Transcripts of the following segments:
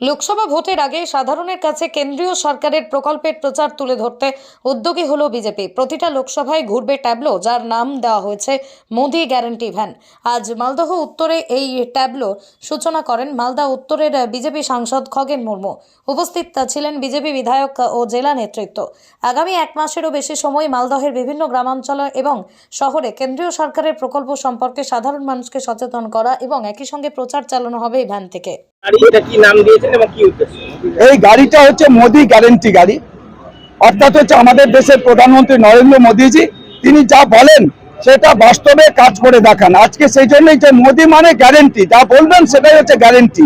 লোকসভা ভোটের আগে সাধারণের কাছে কেন্দ্রীয় সরকারের প্রকল্পের প্রচার তুলে ধরতে উদ্যোগী হলো বিজেপি। প্রতিটা লোকসভায় ঘুরবে ট্যাবলো, যার নাম দেওয়া হয়েছে মোদি গ্যারান্টি ভ্যান। আজ মালদহ উত্তরে এই ট্যাবলো সূচনা করেন মালদা উত্তরের বিজেপি সাংসদ খগেন মুর্মু। উপস্থিত ছিলেন বিজেপি বিধায়ক ও জেলা নেতৃত্ব। আগামী এক মাসেরও বেশি সময় মালদহের বিভিন্ন গ্রামাঞ্চল এবং শহরে কেন্দ্রীয় সরকারের প্রকল্প সম্পর্কে সাধারণ মানুষকে সচেতন করা এবং একই সঙ্গে প্রচার চালানো হবে এই ভ্যান থেকে। এই গাড়িটা হচ্ছে মোদি গ্যারেন্টি গাড়ি। অর্থাৎ হচ্ছে আমাদের দেশের প্রধানমন্ত্রী নরেন্দ্র মোদীজি, তিনি যা বলেন সেটা বাস্তবে কাজ করে দেখান। আজকে সেই জন্যই যে মোদি মানে গ্যারেন্টি, যা বলবেন সেটাই হচ্ছে গ্যারেন্টি।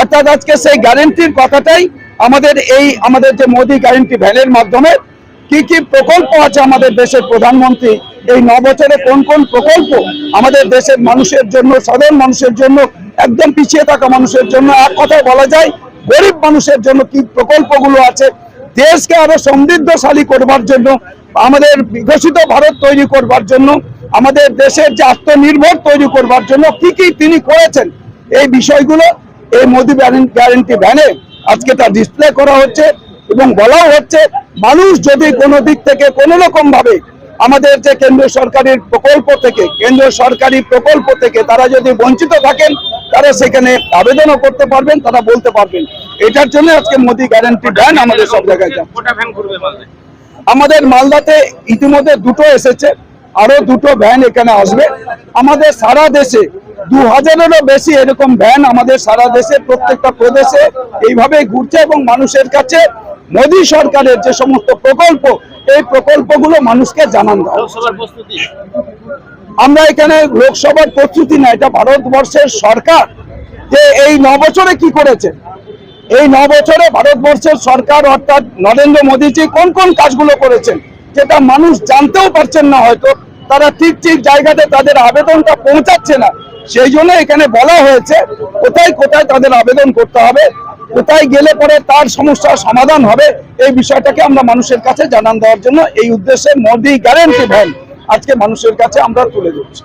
অর্থাৎ আজকে সেই গ্যারেন্টির কথাটাই আমাদের এই আমাদের যে মোদি গ্যারেন্টি ভ্যানের মাধ্যমে কি কি প্রকল্প আছে আমাদের দেশের প্রধানমন্ত্রী, এই ন বছরে কোন কোন প্রকল্প আমাদের দেশের মানুষের জন্য, সাধারণ মানুষের জন্য একদম পিছিয়ে থাকা মানুষের জন্য এক কথায় বলা যায়, গরিব মানুষের জন্য কি প্রকল্পগুলো আছে, দেশকে আরও সমৃদ্ধশালী করবার জন্য, আমাদের বিকশিত ভারত তৈরি করবার জন্য, আমাদের দেশের যে আত্মনির্ভর তৈরি করবার জন্য কি কি তিনি করেছেন, এই বিষয়গুলো এই মোদি গ্যারেন্টি ভ্যানে আজকে তা ডিসপ্লে করা হচ্ছে এবং বলাও হচ্ছে, মানুষ যদি কোনো দিক থেকে কোনো রকম ভাবে আমাদের যে কেন্দ্রীয় সরকারের প্রকল্প থেকে, কেন্দ্রীয় সরকারি প্রকল্প থেকে তারা যদি বঞ্চিত থাকেন তারা সেখানে আবেদনও করতে পারবেন তারা বলতে পারবেন। এটার জন্য আজকে মোদি গ্যারান্টি ভ্যান আমাদের সব জায়গায় আমাদের মালদাতে ইতিমধ্যে দুটো এসেছে আরও দুটো ভ্যান এখানে আসবে। আমাদের সারা দেশে দু হাজারেরও বেশি এরকম ভ্যান আমাদের সারা দেশে প্রত্যেকটা প্রদেশে এইভাবে ঘুরছে এবং মানুষের কাছে মোদী সরকারের যে সমস্ত প্রকল্প এই প্রকল্পগুলো মানুষকে জানান দেওয়া আমরা এখানে লোকসভার প্রস্তুতি না, এটা ভারতবর্ষের সরকার যে এই ন বছরে কি করেছে? এই ন বছরে ভারতবর্ষের সরকার অর্থাৎ নরেন্দ্র মোদীজি কোন কোন কাজগুলো করেছেন, যেটা মানুষ জানতেও পারছেন না হয়তো, তারা ঠিক ঠিক জায়গাতে তাদের আবেদনটা পৌঁছাচ্ছে না। সেই জন্য এখানে বলা হয়েছে, কোথায় কোথায় তাদের আবেদন করতে হবে, কোথায় গেলে পরে তার সমস্যার সমাধান হবে, এই বিষয়টাকে আমরা মানুষের কাছে জানান দেওয়ার জন্য এই উদ্দেশ্যে মোদি গ্যারেন্টি ভ্যান আজকে মানুষের কাছে আমরা তুলে দিচ্ছি